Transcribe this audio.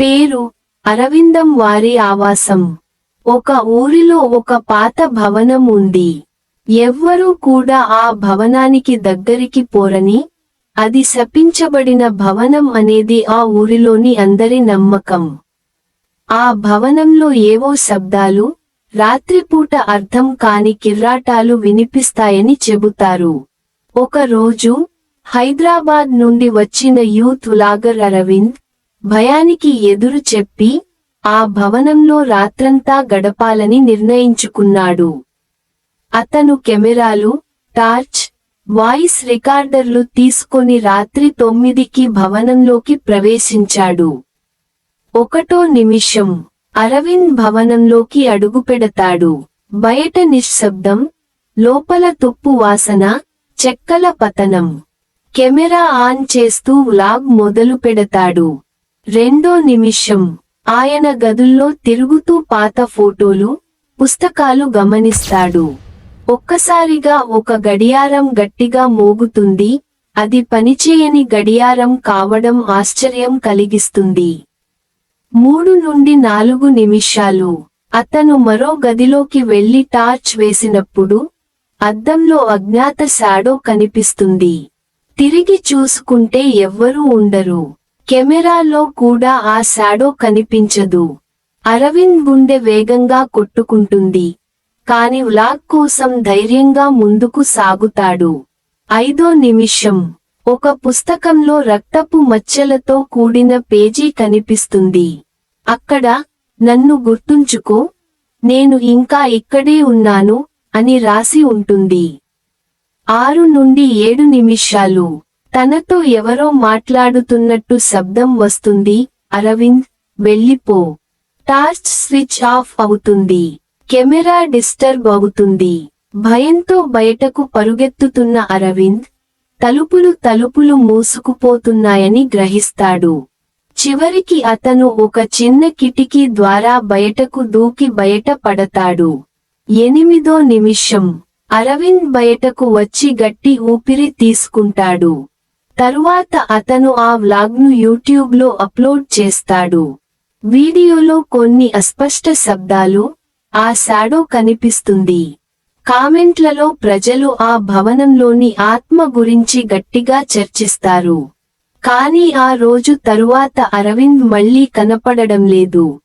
పేరు అరవిందం వారి ఆవాసం. ఒక ఊరిలో ఒక పాత భవనం ఉంది. ఎవ్వరూ కూడా ఆ భవనానికి దగ్గరికి పోరని అది శపించబడిన భవనం అనేది ఆ ఊరిలోని అందరి నమ్మకం. ఆ భవనంలో ఏవో శబ్దాలు రాత్రిపూట అర్థం కాని కిర్రాటాలు వినిపిస్తాయని చెబుతారు. ఒక రోజు హైదరాబాద్ నుండి వచ్చిన యూత్ లాగర్ అరవింద్ భయానికి ఎదురు చెప్పి ఆ భవనంలో రాత్రంతా గడపాలని నిర్ణయించుకున్నాడు. అతను కెమెరాలు టార్చ్ వాయిస్ రికార్డర్లు తీసుకొని రాత్రి తొమ్మిదికి భవనంలోకి ప్రవేశించాడు. ఒకటో నిమిషం అరవింద్ భవనంలోకి అడుగుపెడతాడు బయట నిశ్శబ్దం లోపల తుప్పు వాసన చెక్కల పతనం. కెమెరా ఆన్ చేస్తూ వ్లాగ్ మొదలు పెడతాడు. రెండో నిమిషం. ఆయన గదుల్లో తిరుగుతూ పాత ఫోటోలు పుస్తకాలు గమనిస్తాడు. ఒక్కసారిగా ఒక గడియారం గట్టిగా మోగుతుంది. అది పనిచేయని గడియారం కావడం ఆశ్చర్యం కలిగిస్తుంది. మూడు నుండి నాలుగు నిమిషాలు. అతను మరో గదిలోకి వెళ్ళి టార్చ్ వేసినప్పుడు అద్దంలో అజ్ఞాత శాడో కనిపిస్తుంది. తిరిగి చూసుకుంటే ఎవ్వరూ ఉండరు. కెమెరాలో కూడా ఆ శాడో కనిపించదు. అరవింద్ గుండె వేగంగా కొట్టుకుంటుంది. కాని వ్లాగ్ కోసం ధైర్యంగా ముందుకు సాగుతాడు. ఐదో నిమిషం. ఒక పుస్తకంలో రక్తపు మచ్చలతో కూడిన పేజీ కనిపిస్తుంది. అక్కడ నన్ను గుర్తుంచుకో. నేను ఇంకా ఇక్కడే ఉన్నాను అని రాసి ఉంటుంది. ఆరు నుండి ఏడు నిమిషాలు. తనతో ఎవరో మాట్లాడుతున్నట్టు శబ్దం వస్తుంది. అరవింద్ వెళ్ళిపో. టార్చ్ స్విచ్ ఆఫ్ అవుతుంది. కెమెరా డిస్టర్బ్ అవుతుంది. భయంతో బయటకు పరుగెత్తుతున్న అరవింద్ తలుపులు తలుపులు మూసుకుపోతున్నాయని గ్రహిస్తాడు. చివరికి అతను ఒక చిన్న కిటికీ ద్వారా బయటకు దూకి బయట పడతాడు. ఎనిమిదో నిమిషం. అరవింద్ బయటకు వచ్చి గట్టి ఊపిరి తీసుకుంటాడు. తరువాత అతను ఆ వ్లాగ్ను యూట్యూబ్లో అప్లోడ్ చేస్తాడు. వీడియోలో కొన్ని అస్పష్ట శబ్దాలు ఆ శాడో కనిపిస్తుంది. కామెంట్లలో ప్రజలు ఆ భవనంలోని ఆత్మ గురించి గట్టిగా చర్చిస్తారు. కానీ ఆ రోజు తరువాత అరవింద్ మళ్ళీ కనపడడం లేదు.